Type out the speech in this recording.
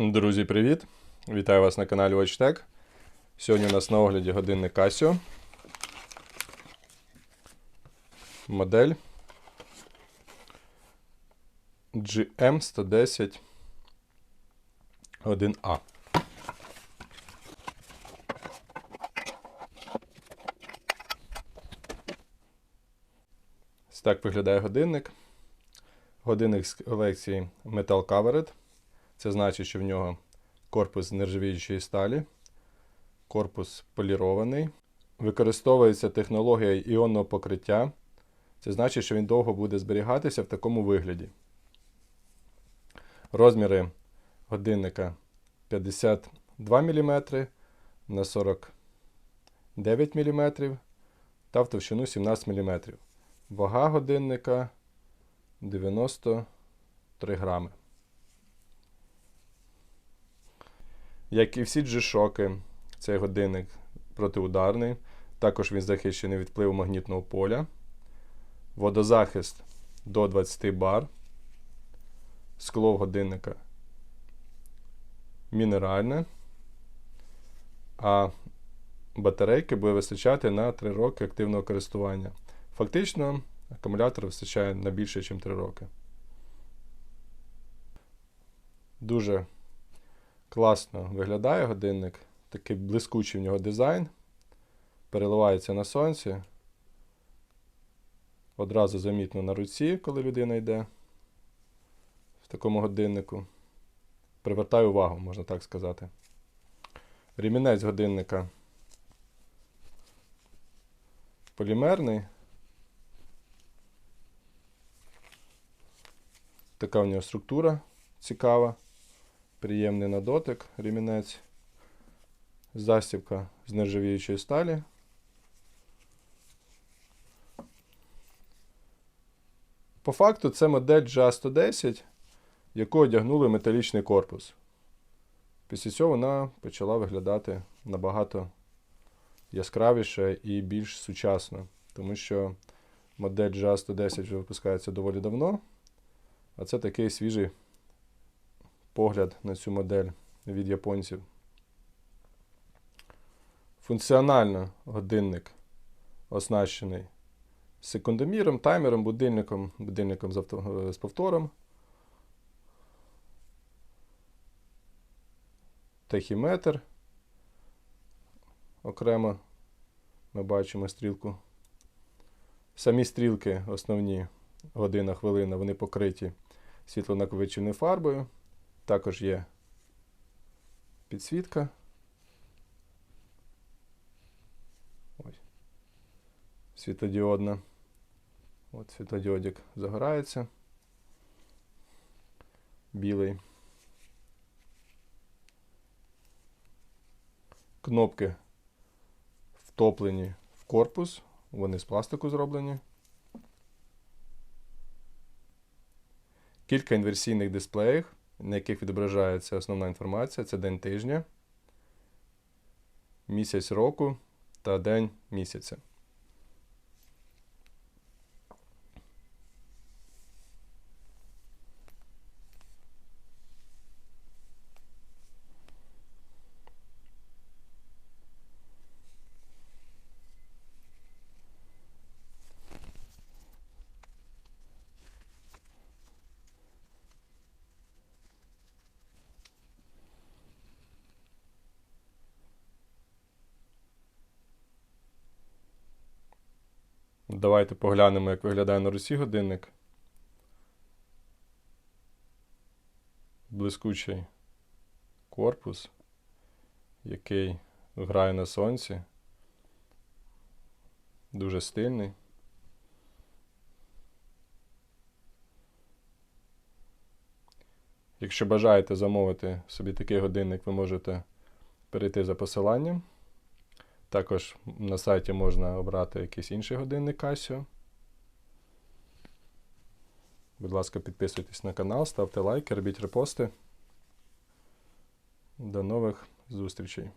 Друзі, привіт! Вітаю вас на каналі WatchTech. Сьогодні у нас на огляді годинник Casio. Модель GM110 1A. Ось так виглядає годинник. Годинник з колекції Metal Covered. Це значить, що в нього корпус нержавіючої сталі, корпус полірований. Використовується технологія іонного покриття. Це значить, що він довго буде зберігатися в такому вигляді. Розміри годинника 52 мм на 49 мм та в товщину 17 мм. Вага годинника 93 грами. Як і всі G-шоки, цей годинник протиударний. Також він захищений від впливу магнітного поля. Водозахист до 20 бар. Скло годинника мінеральне. А батарейки буде вистачати на 3 роки активного користування. Фактично, акумулятор вистачає на більше, ніж 3 роки. Дуже Класно виглядає годинник. Такий блискучий в нього дизайн. Переливається на сонці. Одразу замітно на руці, коли людина йде в такому годиннику. Привертає увагу, можна так сказати. Ремінець годинника полімерний. Така в нього структура цікава. Приємний на дотик, ремінець, застібка з нержавіючої сталі. По факту це модель GA110, яку одягнули металічний корпус. Після цього вона почала виглядати набагато яскравіше і більш сучасно, тому що модель GA110 вже випускається доволі давно, а це такий свіжий погляд на цю модель від японців. Функціонально годинник оснащений секундоміром, таймером, будильником, будильником з, повтором. Тахіметр. Окремо ми бачимо стрілку. Самі стрілки, основні година, хвилина, вони покриті світлонакопиченою фарбою. Також є підсвітка. Ось. Світлодіодна. От світлодіодик загорається. Білий. Кнопки втоплені в корпус, вони з пластику зроблені. Кілька інверсійних дисплеїв на яких відображається основна інформація, це день тижня, місяць року та день місяця. Давайте поглянемо, як виглядає на Русі годинник. Блискучий корпус, який грає на сонці. Дуже стильний. Якщо бажаєте замовити собі такий годинник, ви можете перейти за посиланням. Також на сайті можна обрати якийсь інший годинник Casio. Будь ласка, підписуйтесь на канал, ставте лайки, робіть репости. До нових зустрічей!